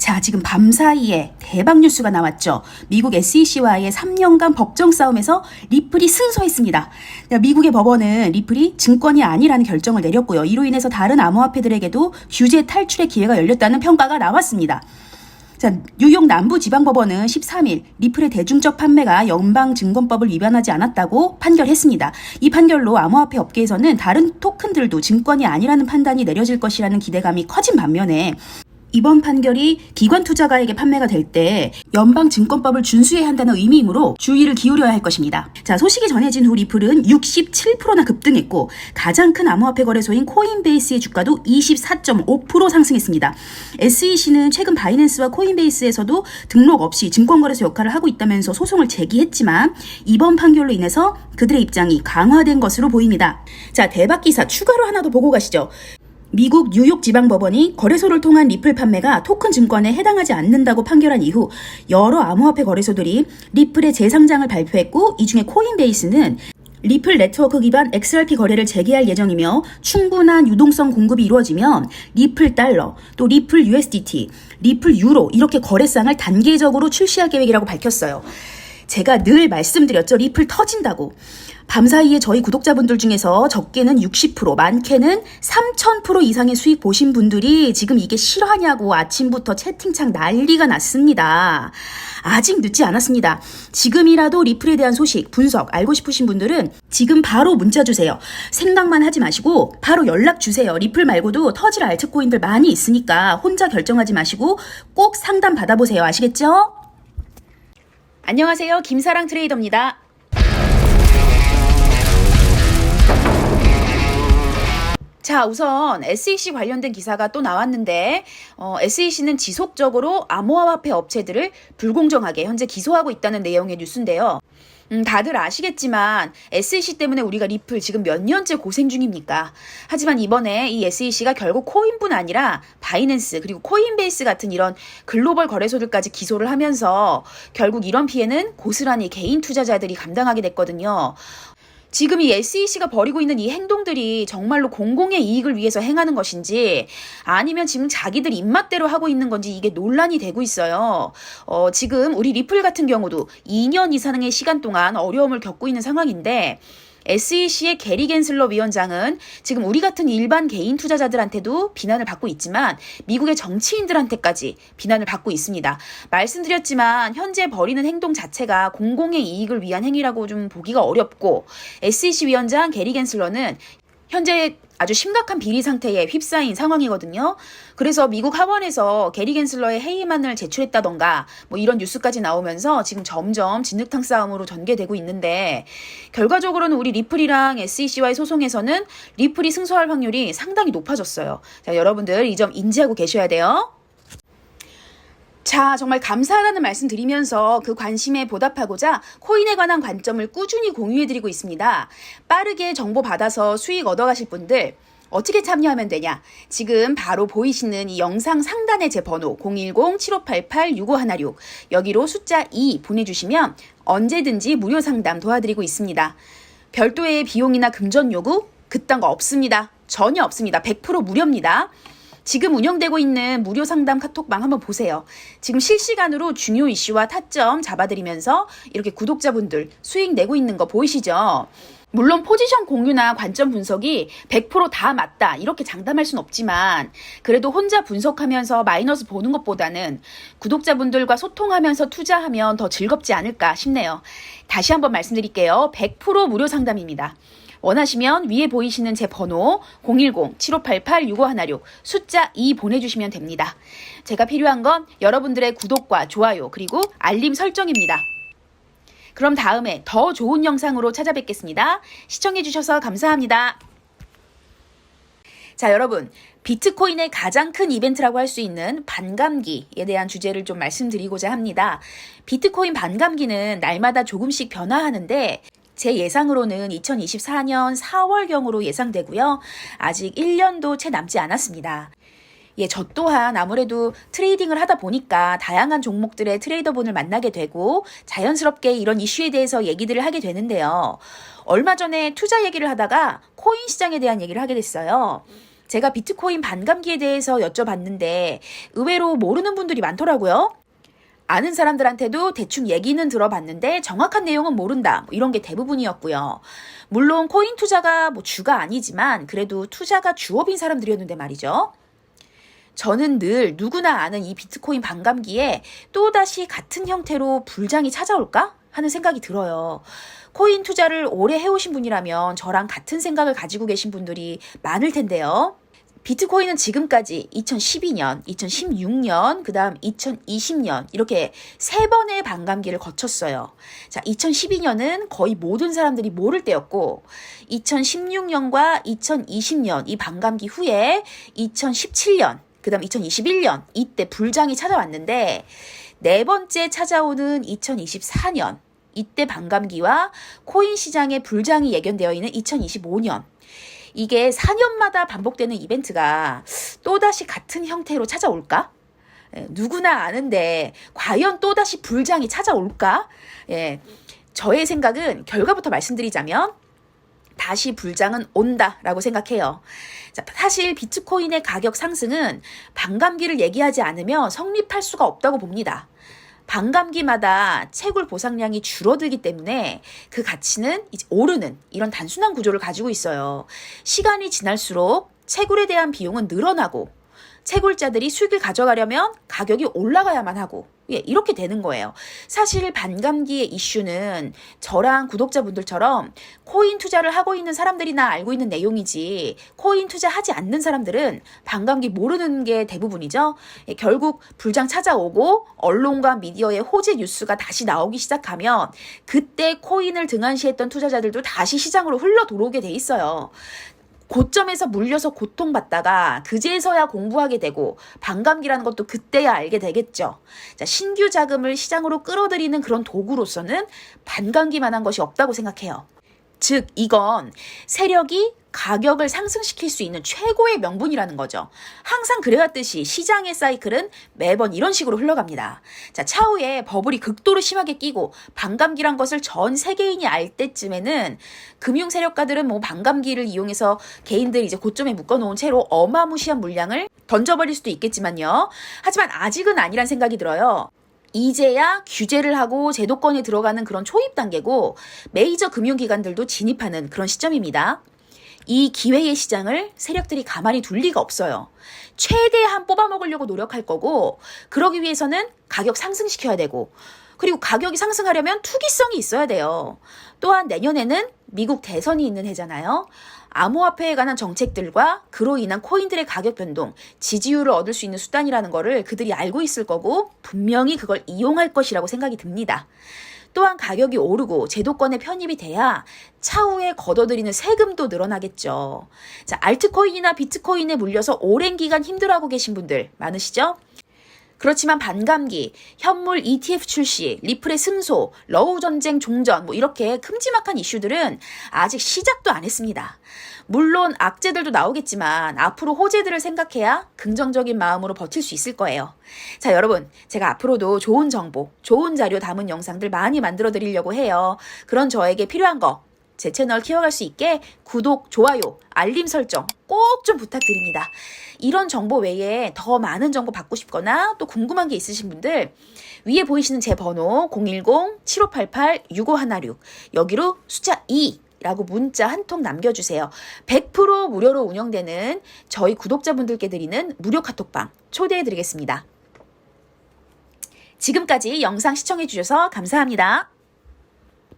자, 지금 밤 사이에 대박 뉴스가 나왔죠. 미국 SEC와의 3년간 법정 싸움에서 리플이 승소했습니다. 미국의 법원은 리플이 증권이 아니라는 결정을 내렸고요. 이로 인해서 다른 암호화폐들에게도 규제 탈출의 기회가 열렸다는 평가가 나왔습니다. 자, 뉴욕 남부지방법원은 13일 리플의 대중적 판매가 연방증권법을 위반하지 않았다고 판결했습니다. 이 판결로 암호화폐 업계에서는 다른 토큰들도 증권이 아니라는 판단이 내려질 것이라는 기대감이 커진 반면에 이번 판결이 기관 투자가에게 판매가 될 때 연방 증권법을 준수해야 한다는 의미이므로 주의를 기울여야 할 것입니다. 자, 소식이 전해진 후 리플은 67%나 급등했고 가장 큰 암호화폐 거래소인 코인베이스의 주가도 24.5% 상승했습니다. SEC는 최근 바이낸스와 코인베이스에서도 등록 없이 증권거래소 역할을 하고 있다면서 소송을 제기했지만 이번 판결로 인해서 그들의 입장이 강화된 것으로 보입니다. 자, 대박 기사 추가로 하나 더 보고 가시죠. 미국 뉴욕 지방법원이 거래소를 통한 리플 판매가 토큰 증권에 해당하지 않는다고 판결한 이후 여러 암호화폐 거래소들이 리플의 재상장을 발표했고 이 중에 코인베이스는 리플 네트워크 기반 XRP 거래를 재개할 예정이며 충분한 유동성 공급이 이루어지면 리플 달러, 또 리플 USDT, 리플 유로 이렇게 거래상을 단계적으로 출시할 계획이라고 밝혔어요. 제가 늘 말씀드렸죠. 리플 터진다고. 밤사이에 저희 구독자분들 중에서 적게는 60%, 많게는 3000% 이상의 수익 보신 분들이 지금 이게 실화냐고 아침부터 채팅창 난리가 났습니다. 아직 늦지 않았습니다. 지금이라도 리플에 대한 소식, 분석 알고 싶으신 분들은 지금 바로 문자 주세요. 생각만 하지 마시고 바로 연락 주세요. 리플 말고도 터질 알트코인들 많이 있으니까 혼자 결정하지 마시고 꼭 상담 받아보세요. 아시겠죠? 안녕하세요. 김사랑 트레이더입니다. 자, 우선 SEC 관련된 기사가 또 나왔는데, 어, SEC는 지속적으로 암호화폐 업체들을 불공정하게 현재 기소하고 있다는 내용의 뉴스인데요. 음, 다들 아시겠지만 SEC 때문에 우리가 리플 지금 몇 년째 고생 중입니까? 하지만 이번에 이 SEC가 결국 코인뿐 아니라 바이낸스 그리고 코인베이스 같은 이런 글로벌 거래소들까지 기소를 하면서 결국 이런 피해는 고스란히 개인 투자자들이 감당하게 됐거든요. 지금 이 SEC가 벌이고 있는 이 행동들이 정말로 공공의 이익을 위해서 행하는 것인지 아니면 지금 자기들 입맛대로 하고 있는 건지 이게 논란이 되고 있어요. 어, 지금 우리 리플 같은 경우도 2년 이상의 시간 동안 어려움을 겪고 있는 상황인데 SEC의 게리 겐슬러 위원장은 지금 우리 같은 일반 개인 투자자들한테도 비난을 받고 있지만 미국의 정치인들한테까지 비난을 받고 있습니다. 말씀드렸지만 현재 벌이는 행동 자체가 공공의 이익을 위한 행위라고 좀 보기가 어렵고 SEC 위원장 게리 겐슬러는 현재 아주 심각한 비리 상태에 휩싸인 상황이거든요. 그래서 미국 하원에서 게리 겐슬러의 해임안을 제출했다던가 뭐 이런 뉴스까지 나오면서 지금 점점 진흙탕 싸움으로 전개되고 있는데 결과적으로는 우리 리플이랑 SEC와의 소송에서는 리플이 승소할 확률이 상당히 높아졌어요. 자, 여러분들 이 점 인지하고 계셔야 돼요. 자, 정말 감사하다는 말씀 드리면서 그 관심에 보답하고자 코인에 관한 관점을 꾸준히 공유해드리고 있습니다. 빠르게 정보 받아서 수익 얻어가실 분들, 어떻게 참여하면 되냐? 지금 바로 보이시는 이 영상 상단에 제 번호 010-7588-6516 여기로 숫자 2 보내주시면 언제든지 무료 상담 도와드리고 있습니다. 별도의 비용이나 금전 요구 그딴 거 없습니다. 전혀 없습니다. 100% 무료입니다. 지금 운영되고 있는 무료 상담 카톡방 한번 보세요. 지금 실시간으로 중요 이슈와 타점 잡아드리면서 이렇게 구독자분들 수익 내고 있는 거 보이시죠? 물론 포지션 공유나 관점 분석이 100%다 맞다 이렇게 장담할 순 없지만 그래도 혼자 분석하면서 마이너스 보는 것보다는 구독자분들과 소통하면서 투자하면 더 즐겁지 않을까 싶네요. 다시 한번 말씀드릴게요. 100% 무료 상담입니다. 원하시면 위에 보이시는 제 번호 010-7588-6516 숫자 2 보내주시면 됩니다. 제가 필요한 건 여러분들의 구독과 좋아요 그리고 알림 설정입니다. 그럼 다음에 더 좋은 영상으로 찾아뵙겠습니다. 시청해주셔서 감사합니다. 자, 여러분. 비트코인의 가장 큰 이벤트라고 할 수 있는 반감기에 대한 주제를 좀 말씀드리고자 합니다. 비트코인 반감기는 날마다 조금씩 변화하는데 제 예상으로는 2024년 4월경으로 예상되고요. 아직 1년도 채 남지 않았습니다. 예, 저 또한 아무래도 트레이딩을 하다 보니까 다양한 종목들의 트레이더분을 만나게 되고 자연스럽게 이런 이슈에 대해서 얘기들을 하게 되는데요. 얼마 전에 투자 얘기를 하다가 코인 시장에 대한 얘기를 하게 됐어요. 제가 비트코인 반감기에 대해서 여쭤봤는데 의외로 모르는 분들이 많더라고요. 아는 사람들한테도 대충 얘기는 들어봤는데 정확한 내용은 모른다. 뭐 이런 게 대부분이었고요. 물론 코인 투자가 뭐 주가 아니지만 그래도 투자가 주업인 사람들이었는데 말이죠. 저는 늘 누구나 아는 이 비트코인 반감기에 또다시 같은 형태로 불장이 찾아올까? 하는 생각이 들어요. 코인 투자를 오래 해오신 분이라면 저랑 같은 생각을 가지고 계신 분들이 많을 텐데요. 비트코인은 지금까지 2012년, 2016년, 그 다음 2020년, 이렇게 세 번의 반감기를 거쳤어요. 자, 2012년은 거의 모든 사람들이 모를 때였고, 2016년과 2020년 이 반감기 후에 2017년, 그 다음 2021년, 이때 불장이 찾아왔는데, 네 번째 찾아오는 2024년, 이때 반감기와 코인 시장의 불장이 예견되어 있는 2025년, 이게 4년마다 반복되는 이벤트가 또다시 같은 형태로 찾아올까? 예, 누구나 아는데 과연 또다시 불장이 찾아올까? 예, 저의 생각은 결과부터 말씀드리자면 다시 불장은 온다라고 생각해요. 자, 사실 비트코인의 가격 상승은 반감기를 얘기하지 않으면 성립할 수가 없다고 봅니다. 반감기마다 채굴 보상량이 줄어들기 때문에 그 가치는 오르는 이런 단순한 구조를 가지고 있어요. 시간이 지날수록 채굴에 대한 비용은 늘어나고 채굴자들이 수익을 가져가려면 가격이 올라가야만 하고 예, 이렇게 되는 거예요. 사실 반감기의 이슈는 저랑 구독자분들처럼 코인 투자를 하고 있는 사람들이나 알고 있는 내용이지 코인 투자하지 않는 사람들은 반감기 모르는 게 대부분이죠. 예, 결국 불장 찾아오고 언론과 미디어의 호재 뉴스가 다시 나오기 시작하면 그때 코인을 등한시했던 투자자들도 다시 시장으로 흘러 들어오게 돼 있어요. 고점에서 물려서 고통받다가 그제서야 공부하게 되고 반감기라는 것도 그때야 알게 되겠죠. 자, 신규 자금을 시장으로 끌어들이는 그런 도구로서는 반감기만한 것이 없다고 생각해요. 즉, 이건 세력이 가격을 상승시킬 수 있는 최고의 명분이라는 거죠. 항상 그래왔듯이 시장의 사이클은 매번 이런 식으로 흘러갑니다. 자, 차후에 버블이 극도로 심하게 끼고 반감기란 것을 전 세계인이 알 때쯤에는 금융 세력가들은 뭐 반감기를 이용해서 개인들 이제 고점에 묶어놓은 채로 어마무시한 물량을 던져버릴 수도 있겠지만요. 하지만 아직은 아니란 생각이 들어요. 이제야 규제를 하고 제도권에 들어가는 그런 초입 단계고 메이저 금융기관들도 진입하는 그런 시점입니다. 이 기회의 시장을 세력들이 가만히 둘 리가 없어요. 최대한 뽑아먹으려고 노력할 거고, 그러기 위해서는 가격 상승시켜야 되고, 그리고 가격이 상승하려면 투기성이 있어야 돼요. 또한 내년에는 미국 대선이 있는 해잖아요. 암호화폐에 관한 정책들과 그로 인한 코인들의 가격 변동, 지지율을 얻을 수 있는 수단이라는 거를 그들이 알고 있을 거고 분명히 그걸 이용할 것이라고 생각이 듭니다. 또한 가격이 오르고 제도권에 편입이 돼야 차후에 걷어들이는 세금도 늘어나겠죠. 자, 알트코인이나 비트코인에 물려서 오랜 기간 힘들어하고 계신 분들 많으시죠? 그렇지만 반감기, 현물 ETF 출시, 리플의 승소, 러우 전쟁 종전, 뭐 이렇게 큼지막한 이슈들은 아직 시작도 안 했습니다. 물론 악재들도 나오겠지만 앞으로 호재들을 생각해야 긍정적인 마음으로 버틸 수 있을 거예요. 자, 여러분, 제가 앞으로도 좋은 정보, 좋은 자료 담은 영상들 많이 만들어 드리려고 해요. 그런 저에게 필요한 거, 제 채널 키워갈 수 있게 구독, 좋아요, 알림 설정 꼭 좀 부탁드립니다. 이런 정보 외에 더 많은 정보 받고 싶거나 또 궁금한 게 있으신 분들 위에 보이시는 제 번호 010-7588-6516 여기로 숫자 2 라고 문자 한 통 남겨주세요. 100% 무료로 운영되는 저희 구독자분들께 드리는 무료 카톡방 초대해드리겠습니다. 지금까지 영상 시청해주셔서 감사합니다.